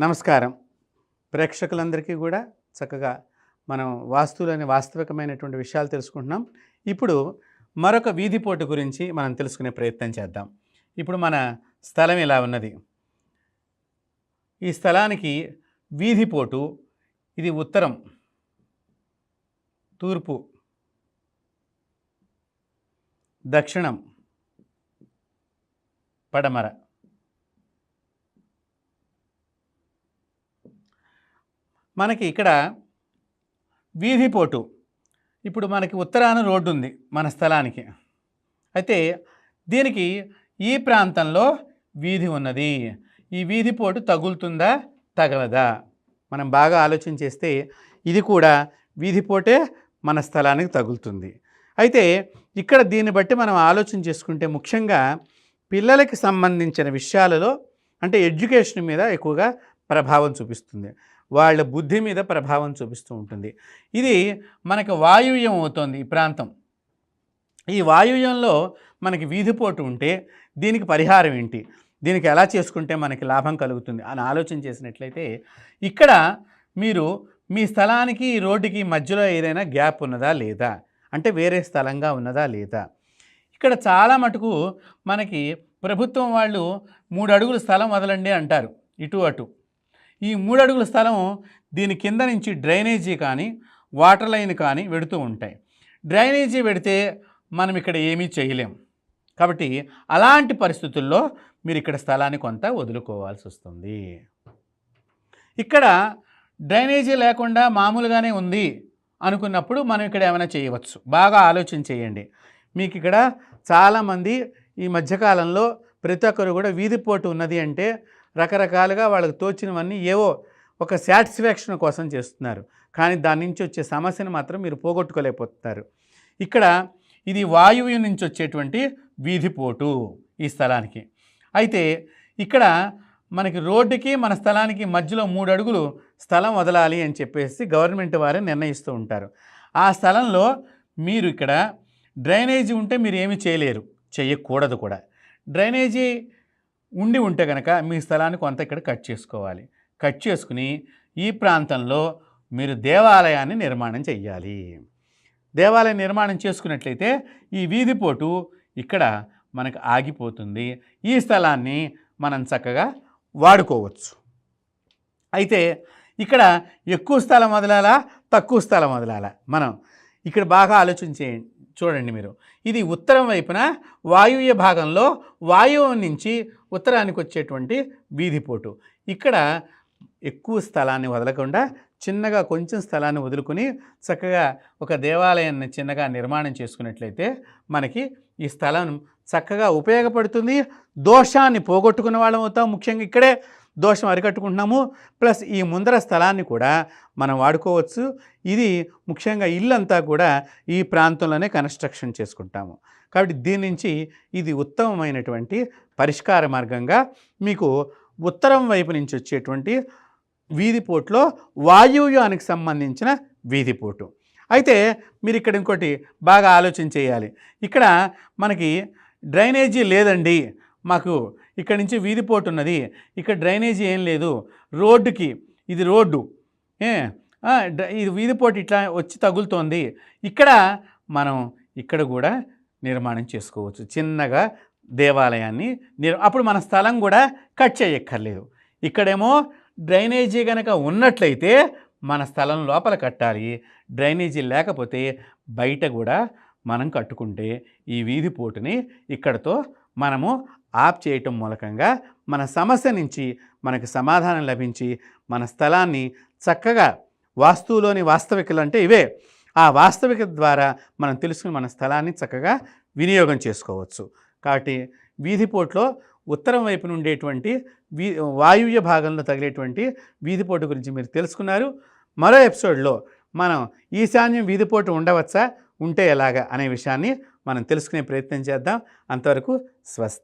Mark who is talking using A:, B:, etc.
A: నమస్కారం. ప్రేక్షకులందరికీ కూడా చక్కగా మనం వాస్తువులోని వాస్తవికమైనటువంటి విషయాలు తెలుసుకుంటున్నాం. ఇప్పుడు మరొక వీధిపోటు గురించి మనం తెలుసుకునే ప్రయత్నం చేద్దాం. ఇప్పుడు మన స్థలం ఇలా ఉన్నది? ఈ స్థలానికి వీధిపోటు ఇది ఉత్తరం. తూర్పు. దక్షిణం. పడమర. మనకి ఇక్కడ వీధిపోటు ఇప్పుడు మనకి ఉత్తరాన రోడ్డు ఉంది మన స్థలానికి. అయితే దీనికి ఈ ప్రాంతంలో వీధి ఉన్నది. ఈ వీధిపోటు తగులుతుందా తగలదా? మనం బాగా ఆలోచన చేస్తే ఇది కూడా వీధిపోటే మన స్థలానికి తగులుతుంది. అయితే ఇక్కడ దీన్ని బట్టి మనం ఆలోచన చేసుకుంటే ముఖ్యంగా పిల్లలకి సంబంధించిన విషయాలలో అంటే ఎడ్యుకేషన్ మీద ఎక్కువగా ప్రభావం చూపిస్తుంది. వాళ్ళ బుద్ధి మీద ప్రభావం చూపిస్తూ ఉంటుంది. ఇది మనకు వాయువ్యం అవుతుంది ఈ ప్రాంతం. ఈ వాయువ్యంలో మనకి వీధిపోటు ఉంటే దీనికి పరిహారం ఏంటి? దీనికి ఎలా చేసుకుంటే మనకి లాభం కలుగుతుంది? అని ఆలోచన చేసినట్లయితే ఇక్కడ మీరు మీ స్థలానికి ఈ రోడ్డుకి మధ్యలో ఏదైనా గ్యాప్ ఉన్నదా లేదా? అంటే వేరే స్థలంగా ఉన్నదా లేదా? ఇక్కడ చాలా మటుకు మనకి ప్రభుత్వం వాళ్ళు మూడు అడుగుల స్థలం వదలండి అంటారు. ఇటు అటు. ఈ మూడు అడుగుల స్థలం దీని కింద నుంచి డ్రైనేజీ కానీ వాటర్ లైన్ కానీ వెడుతూ ఉంటాయి. డ్రైనేజీ పెడితే మనం ఇక్కడ ఏమీ చేయలేం. కాబట్టి అలాంటి పరిస్థితుల్లో మీరు ఇక్కడ స్థలాన్ని కొంత వదులుకోవాల్సి వస్తుంది. ఇక్కడ డ్రైనేజీ లేకుండా మామూలుగానే ఉంది అనుకున్నప్పుడు మనం ఇక్కడ ఏమైనా చేయవచ్చు. బాగా ఆలోచన చేయండి. మీకు ఇక్కడ చాలామంది ఈ మధ్యకాలంలో ప్రతి ఒక్కరు కూడా వీధిపోటు ఉన్నది అంటే రకరకాలుగా వాళ్ళకి తోచినవన్నీ ఏవో ఒక సాటిస్ఫాక్షన్ కోసం చేస్తున్నారు. కానీ దాని నుంచి వచ్చే సమస్యను మాత్రం మీరు పోగొట్టుకోలేకపోతున్నారు. ఇక్కడ ఇది వాయువు నుంచి వచ్చేటువంటి వీధిపోటు ఈ స్థలానికి. అయితే ఇక్కడ మనకి రోడ్డుకి మన స్థలానికి మధ్యలో మూడు అడుగులు స్థలం వదలాలి అని చెప్పేసి గవర్నమెంట్ వారే నిర్ణయిస్తూ ఉంటారు. ఆ స్థలంలో మీరు ఇక్కడ డ్రైనేజీ ఉంటే మీరు ఏమి చేయలేరు. చేయకూడదు కూడా. డ్రైనేజీ ఉండి ఉంటే కనుక మీ స్థలాన్ని కొంత ఇక్కడ కట్ చేసుకోవాలి. కట్ చేసుకుని ఈ ప్రాంతంలో మీరు దేవాలయాన్ని నిర్మాణం చెయ్యాలి. దేవాలయం నిర్మాణం చేసుకున్నట్లయితే ఈ వీధిపోటు ఇక్కడ మనకు ఆగిపోతుంది. ఈ స్థలాన్ని మనం చక్కగా వాడుకోవచ్చు. అయితే ఇక్కడ ఎక్కువ స్థలం వదలాలా? తక్కువ స్థలం వదలాలా? మనం ఇక్కడ బాగా ఆలోచన చేయండి చూడండి మీరు. ఇది ఉత్తరం వైపున వాయువ్య భాగంలో వాయువు నుంచి ఉత్తరానికి వచ్చేటువంటి వీధిపోటు ఇక్కడ ఎక్కువ స్థలాన్ని వదలకుండా చిన్నగా కొంచెం స్థలాన్ని వదులుకుని చక్కగా ఒక దేవాలయాన్ని చిన్నగా నిర్మాణం చేసుకున్నట్లయితే మనకి ఈ స్థలం చక్కగా ఉపయోగపడుతుంది. దోషాన్ని పోగొట్టుకున్న వాళ్ళం అవుతాం. ముఖ్యంగా ఇక్కడే దోషం అరికట్టుకుంటున్నాము. ప్లస్ ఈ ముందర స్థలాన్ని కూడా మనం వాడుకోవచ్చు. ఇది ముఖ్యంగా ఇల్లంతా కూడా ఈ ప్రాంతంలోనే కన్స్ట్రక్షన్ చేసుకుంటాము. కాబట్టి దీని నుంచి ఇది ఉత్తమమైనటువంటి పరిష్కార మార్గంగా మీకు ఉత్తరం వైపు నుంచి వచ్చేటువంటి వీధిపోటులో వాయువ్యానికి సంబంధించిన వీధిపోటు అయితే మీరు ఇక్కడ ఇంకోటి బాగా ఆలోచన చేయాలి. ఇక్కడ మనకి డ్రైనేజీ లేదండి. మాకు ఇక్కడ నుంచి వీధిపోటు ఉన్నది. ఇక్కడ డ్రైనేజీ ఏం లేదు. రోడ్డుకి ఇది రోడ్డు. ఏ ఇది డ్ర- ఇది వీధిపోటు ఇట్లా వచ్చి తగులుతోంది. ఇక్కడ మనం ఇక్కడ కూడా నిర్మాణం చేసుకోవచ్చు. చిన్నగా దేవాలయాన్ని నిర్ అప్పుడు మన స్థలం కూడా కట్ చేయక్కర్లేదు. ఇక్కడేమో డ్రైనేజీ కనుక ఉన్నట్లయితే మన స్థలం లోపల కట్టాలి. డ్రైనేజీ లేకపోతే బయట కూడా మనం కట్టుకుంటే ఈ వీధిపోటుని ఇక్కడతో మనము ఆప్ చేయటం మూలకంగా మన సమస్య నుంచి మనకు సమాధానం లభించి మన స్థలాన్ని చక్కగా వాస్తువులోని వాస్తవికలు అంటే ఇవే. ఆ వాస్తవికత ద్వారా మనం తెలుసుకుని మన స్థలాన్ని చక్కగా వినియోగం చేసుకోవచ్చు. కాబట్టి వీధిపోట్లో ఉత్తరం వైపు నుండేటువంటి వీ వాయువ్య భాగంలో తగిలేటువంటి వీధిపోటు గురించి మీరు తెలుసుకున్నారు. మరో ఎపిసోడ్లో మనం ఈశాన్యం వీధిపోటు ఉండవచ్చా? ఉంటే ఎలాగా అనే విషయాన్ని మనం తెలుసుకునే ప్రయత్నం చేద్దాం. అంతవరకు స్వస్తి